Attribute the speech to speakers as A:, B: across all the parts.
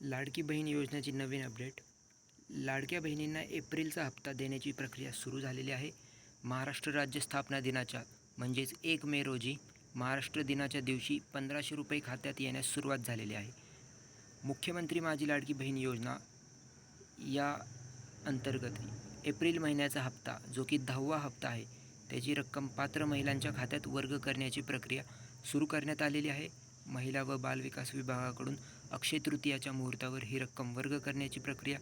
A: लाडकी बहीण योजनेची नवीन अपडेट. लाडक्या बहिणींना एप्रिलचा हप्ता देण्याची प्रक्रिया सुरू झालेली आहे. महाराष्ट्र राज्य स्थापना दिनाच्या म्हणजेच एक मे रोजी महाराष्ट्र दिनाच्या दिवशी पंधराशे रुपये खात्यात येण्यास सुरुवात झालेली आहे. मुख्यमंत्री माझी लाडकी बहीण योजना या अंतर्गत एप्रिल महिन्याचा हप्ता जो की दहावा हप्ता आहे त्याची रक्कम पात्र महिलांच्या खात्यात वर्ग करण्याची प्रक्रिया सुरू करण्यात आलेली आहे. महिला व बालविकास विभागाकडून अक्षय तृतीयाच्या मुहूर्तावर ही रक्कम वर्ग करण्याची प्रक्रिया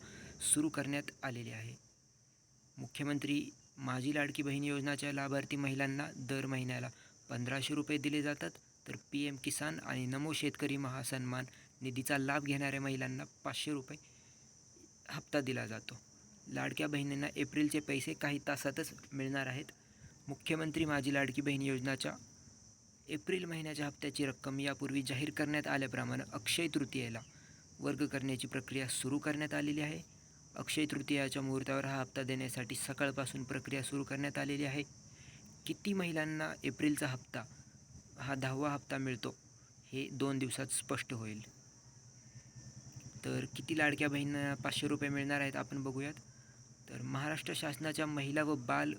A: सुरू करण्यात आलेली आहे. मुख्यमंत्री माझी लाडकी बहीण योजनाच्या लाभार्थी महिलांना दर महिन्याला पंधराशे रुपये दिले जातात. तर पी एम किसान आणि नमो शेतकरी महासन्मान निधीचा लाभ घेणाऱ्या महिलांना पाचशे रुपये हप्ता दिला जातो. लाडक्या बहिणींना एप्रिलचे पैसे काही तासातच मिळणार आहेत. मुख्यमंत्री माझी लाडकी बहीण योजनाच्या एप्रिल महिन्याच्या हप्त्याची रक्कम यापूर्वी जाहीर करण्यात आल्याप्रमाणे अक्षय तृतीयेला वर्ग करण्याची प्रक्रिया सुरू करण्यात आलेली आहे. अक्षय तृतीयाच्या मुहूर्तावर हा हप्ता देण्यासाठी सकाळपासून प्रक्रिया सुरू करण्यात आलेली आहे. किती महिलांना एप्रिलचा हप्ता हा दहावा हप्ता मिळतो हे दोन दिवसात स्पष्ट होईल. तर किती लाडक्या बहिणींना पाचशे रुपये मिळणार आहेत आपण बघूयात. तर महाराष्ट्र शासनाच्या महिला व बाल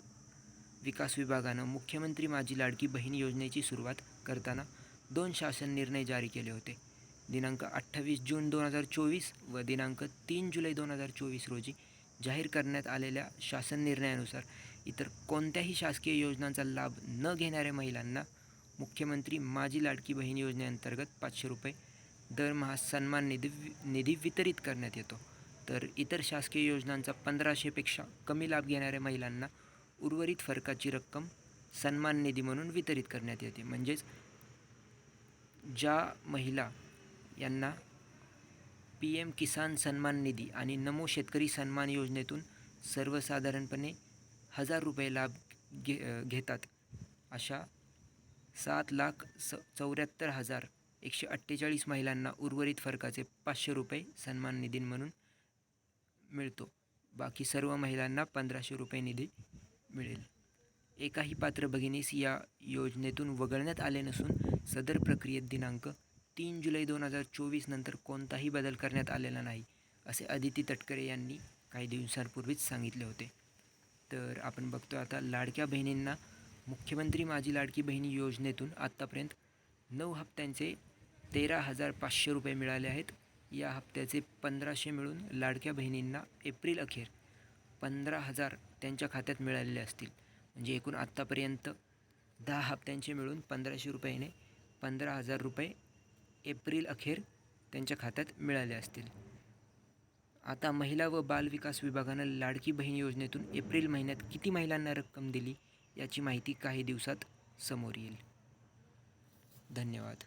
A: विकास विभागानं मुख्यमंत्री माझी लाडकी बहीण योजनेची सुरुवात करताना दोन शासन निर्णय जारी केले होते. दिनांक अठ्ठावीस जून दोन हजार चोवीस व दिनांक तीन जुलै दोन हजार चोवीस रोजी जाहीर करण्यात आलेल्या शासन निर्णयानुसार इतर कोणत्याही शासकीय योजनांचा लाभ न घेणाऱ्या महिलांना मुख्यमंत्री माझी लाडकी बहीण योजनेअंतर्गत पाचशे रुपये दरमहा सन्मान निधी निधी वितरित करण्यात येतो. तर इतर शासकीय योजनांचा पंधराशेपेक्षा कमी लाभ घेणाऱ्या महिलांना उर्वरित फरकाची रक्कम सन्मान निधी म्हणून वितरित करण्यात येते. म्हणजेच ज्या महिला यांना पी एम किसान सन्मान निधी आणि नमो शेतकरी सन्मान योजनेतून सर्वसाधारणपणे हजार रुपये लाभ घे घेतात अशा सात लाख स चौऱ्याहत्तर हजार एकशे अठ्ठेचाळीस महिलांना उर्वरित फरकाचे पाचशे रुपये सन्मान निधी म्हणून मिळतो. बाकी सर्व महिलांना पंधराशे रुपये निधी मिळेल. एकाही पात्र भगिनीस या योजनेतून वगळण्यात आले नसून सदर प्रक्रियेत दिनांक तीन जुलै दोन हजार चोवीस नंतर कोणताही बदल करण्यात आलेला नाही असे अदिती तटकरे यांनी काही दिवसांपूर्वीच सांगितले होते. तर आपण बघतो आता लाडक्या बहिणींना मुख्यमंत्री माझी लाडकी बहिणी योजनेतून आत्तापर्यंत नऊ हप्त्यांचे तेरा हजार पाचशे रुपये मिळाले आहेत. या हप्त्याचे पंधराशे मिळून लाडक्या बहिणींना एप्रिल अखेर पंधरा हजार त्यांच्या खात्यात मिळालेले असतील. म्हणजे एकूण आत्तापर्यंत दहा हप्त्यांचे मिळून पंधराशे रुपयाने पंधरा हजार रुपये एप्रिल अखेर त्यांच्या खात्यात मिळाले असतील. आता महिला व बालविकास विभागानं लाडकी बहीण योजनेतून एप्रिल महिन्यात किती महिलांना रक्कम दिली याची माहिती काही दिवसात समोर येईल. धन्यवाद.